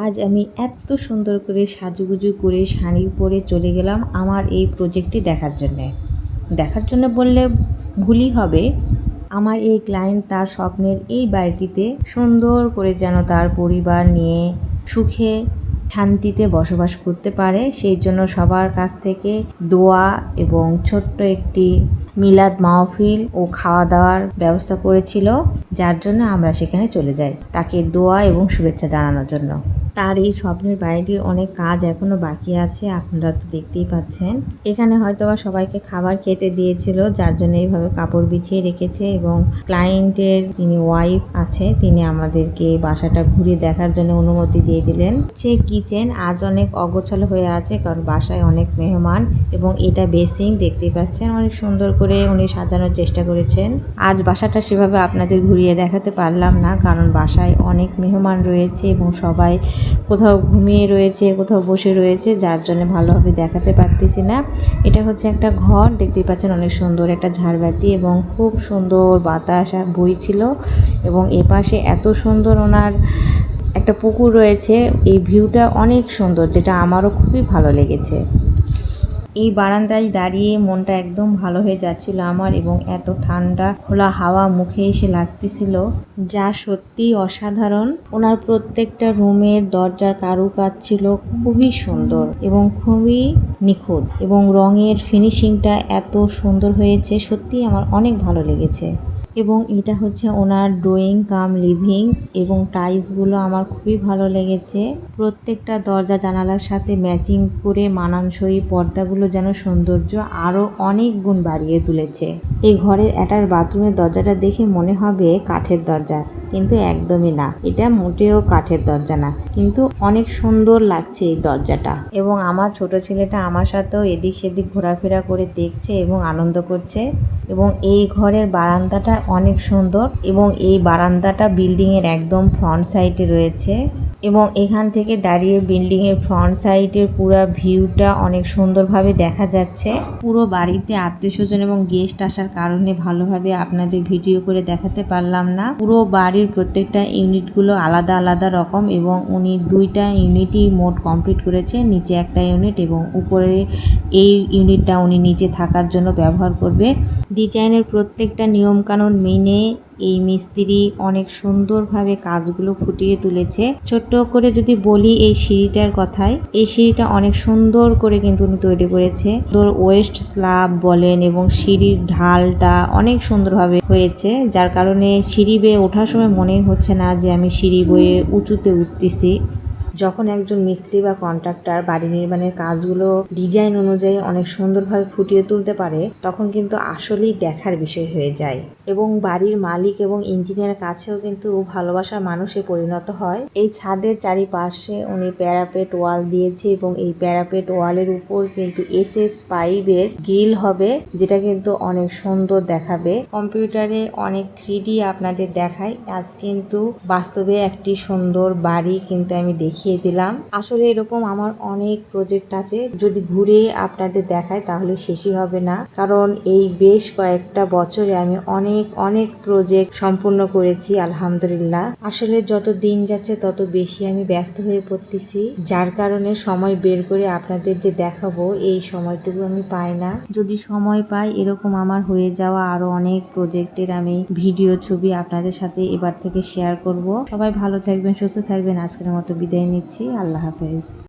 আজ আমি এত সুন্দর করে সাজুগুজু করে শাড়ি পরে চলে গেলাম আমার এই প্রজেক্টটি দেখার জন্যে। দেখার জন্য বললে ভুলই হবে। আমার এই ক্লায়েন্ট তার স্বপ্নের এই বাড়িটিতে সুন্দর করে যেন তার পরিবার নিয়ে সুখে শান্তিতে বসবাস করতে পারে, সেই জন্য সবার কাছ থেকে দোয়া এবং ছোট্ট একটি মিলাদ মাহফিল ও খাওয়া দাওয়ার ব্যবস্থা করেছিল, যার জন্য আমরা সেখানে চলে যাই। তাকে দোয়া এবং শুভেচ্ছা জানানোর জন্য। তার এই স্বপ্নের বাড়িটির অনেক কাজ এখনও বাকি আছে, আপনারা তো দেখতেই পাচ্ছেন। এখানে হয়তোবা সবাইকে খাবার খেতে দিয়েছিল, যার জন্য এইভাবে কাপড় বিছিয়ে রেখেছে এবং ক্লায়েন্টের যিনি ওয়াইফ আছে, তিনি আমাদেরকে বাসাটা ঘুরে দেখার জন্য অনুমতি দিয়ে দিলেন। সে কিচেন আজ অনেক অগোছালো হয়ে আছে, কারণ বাসায় অনেক মেহমান এবং এটা বেসিং দেখতেই পাচ্ছেন, অনেক সুন্দর করে উনি সাজানোর চেষ্টা করেছেন। আজ বাসাটা সেভাবে আপনাদের ঘুরিয়ে দেখাতে পারলাম না, কারণ বাসায় অনেক মেহমান রয়েছে এবং সবাই কোথাও ঘুমিয়ে রয়েছে, কোথাও বসে রয়েছে, যার জন্য ভালোভাবে দেখাতে পারতেছি না। এটা হচ্ছে একটা ঘর, দেখতেই পাচ্ছেন অনেক সুন্দর একটা ঝাড়বাতি এবং খুব সুন্দর বাতাস বইছিল এবং এপাশে এত সুন্দর ওনার একটা পুকুর রয়েছে। এই ভিউটা অনেক সুন্দর, যেটা আমারও খুবই ভালো লেগেছে। এই বারান্দায় দাঁড়িয়ে মনটা একদম ভালো হয়ে যাচ্ছিল আমার এবং এত ঠান্ডা, খোলা হাওয়া মুখে এসে লাগতেছিল। যা সত্যি অসাধারণ। ওনার প্রত্যেকটা রুমের দরজার কারুকাজ ছিল খুবই সুন্দর এবং খুবই নিখুঁত এবং রঙের ফিনিশিংটা এত সুন্দর হয়েছে সত্যি আমার অনেক ভালো লেগেছে। এবং এটা হচ্ছে ওনার ড্রয়িং কাম লিভিং এবং টাইলসগুলো আমার খুবই ভালো লেগেছে। প্রত্যেকটা দরজা জানালার সাথে ম্যাচিং করে মানানসই পর্দাগুলো যেন সৌন্দর্য আরও অনেক গুণ বাড়িয়ে তুলেছে। এই ঘরের এটার বাথরুমের দরজাটা দেখে মনে হবে কাঠের দরজা কিন্তু একদমই না। এটা মোটেও কাঠের দরজা না। কিন্তু অনেক সুন্দর লাগছে এই দরজাটা। এবং আমার ছোট ছেলেটা আমার সাথেও এদিক সেদিক ঘোরাফেরা করে দেখছে এবং আনন্দ করছে। এবং এই ঘরের বারান্দাটা অনেক সুন্দর। এবং এই বারান্দাটা বিল্ডিংয়ের একদম ফ্রন্ট সাইডে রয়েছে। এবং এখান থেকে দাঁড়িয়ে বিল্ডিংয়ের ফ্রন্ট সাইডের পুরো ভিউটা অনেক সুন্দরভাবে দেখা যাচ্ছে। পুরো বাড়িতে আত্মীয় স্বজন এবং গেস্ট আসার কারণে ভালোভাবে আপনাদের ভিডিও করে দেখাতে পারলাম না। পুরো বাড়ির প্রত্যেকটা ইউনিটগুলো আলাদা আলাদা রকম এবং উনি দুইটা ইউনিটই মোট কমপ্লিট করেছে, নিচে একটা ইউনিট এবং উপরে এই ইউনিটটা উনি নিচে থাকার জন্য ব্যবহার করবে। ডিজাইনের প্রত্যেকটা নিয়মকানুন মেনে এই মিস্ত্রি অনেক সুন্দরভাবে কাজগুলো ফুটিয়ে তুলেছে। ছোট্ট করে যদি বলি এই সিঁড়িটার কথাই এই সিঁড়িটা অনেক সুন্দর করে কিন্তু উনি তৈরি করেছে। তোর ওয়েস্ট স্লাব বলেন এবং সিঁড়ির ঢালটা অনেক সুন্দরভাবে হয়েছে, যার কারণে সিঁড়ি বেয়ে ওঠার সময় মনে হচ্ছে না যে আমি সিঁড়ি বয়ে উঁচুতে উঠতেছি। যখন একজন মিস্ত্রি বা কন্ট্রাক্টর বাড়ি নির্মাণের কাজগুলো ডিজাইন অনুযায়ী অনেক সুন্দরভাবে ফুটিয়ে তুলতে পারে, তখন কিন্তু আসলেই দেখার বিষয় হয়ে যায়। এবং বাড়ির মালিক এবং ইঞ্জিনিয়ার কাছেও কিন্তু ভালোবাসার মানুষে পরিণত হয়। এই ছাদের চারিপাশে উনি প্যারাপেট ওয়াল দিয়েছে এবং এই প্যারাপেট ওয়ালের উপর কিন্তু এস এস পাইপের গ্রিল হবে, যেটা কিন্তু অনেক সুন্দর দেখাবে। কম্পিউটারে অনেক থ্রি আপনাদের দেখায়। আজ কিন্তু বাস্তবে একটি সুন্দর বাড়ি কিন্তু আমি দেখিয়ে দিলাম। আসলে এরকম আমার অনেক প্রজেক্ট আছে। যদি ঘুরে আপনাদের দেখায় তাহলে শেষই হবে না। কারণ এই বেশ কয়েকটা বছরে আমি অনেক অনেক প্রজেক্ট সম্পূর্ণ করেছি, আলহামদুলিল্লাহ। আসলে যত দিন যাচ্ছে, তত বেশি আমি ব্যস্ত হয়ে পড়তেছি। যার কারণে সময় বের করে আপনাদের যে দেখাবো, এই সময়টুকু আমি পাই না। যদি সময় পাই, এরকম আমার হয়ে যাওয়া আরও অনেক প্রজেক্টের আমি ভিডিও ছবি আপনাদের সাথে এবার থেকে শেয়ার করব। সবাই ভালো থাকবেন, সুস্থ থাকবেন। আজকের মতো বিদায় নিচ্ছি আল্লাহ হাফেজ।